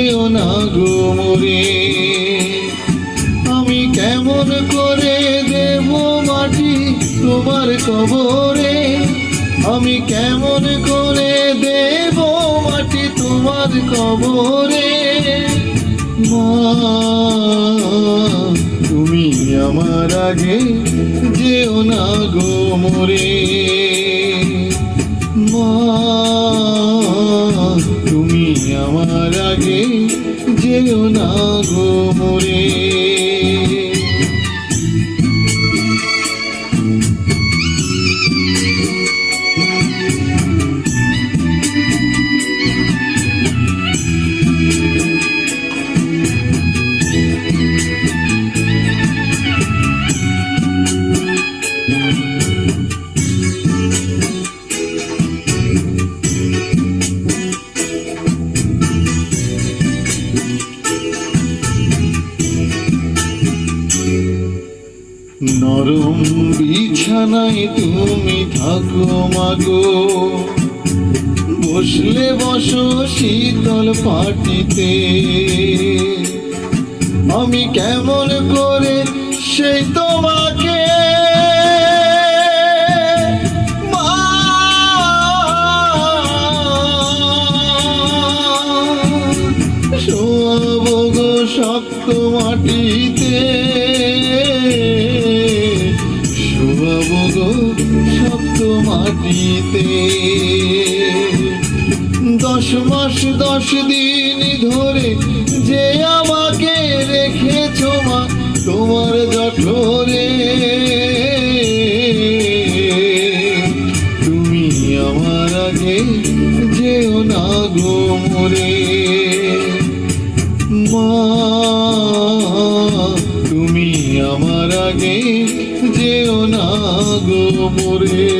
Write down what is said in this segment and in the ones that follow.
যেও না গো আমি কেমন করে দেব মাটি তোমার কবরে? আমি কেমন করে দেব মাটি তোমার কবরে? মা, তুমি আমার আগে যেও না গো মা আমার আগে যেও না গো মোরে বিছানায় তুমি থাকো মাগো বসলে বসো শীতল পাটিতে। আমি কেমন করে সেই তোমাকে মাটিতে। দশ মাস, দশ দিন ধরে যে আমাকে রেখেছ মা, তোমার জঠরে। তুমি আমার আগে যেও না গো মোরে। মা, তুমি আমার আগে যেও না গো মোরে।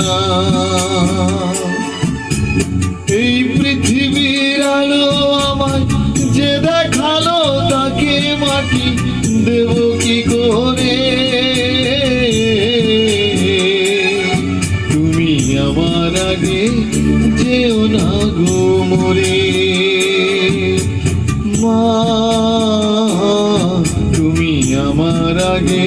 না এই পৃথিবীর আলো আমায় যে দেখাল, তাকে মাটি দেব কি করে? তুমি আমার আগে যেও না গো মোরে। মা, তুমি আমার আগে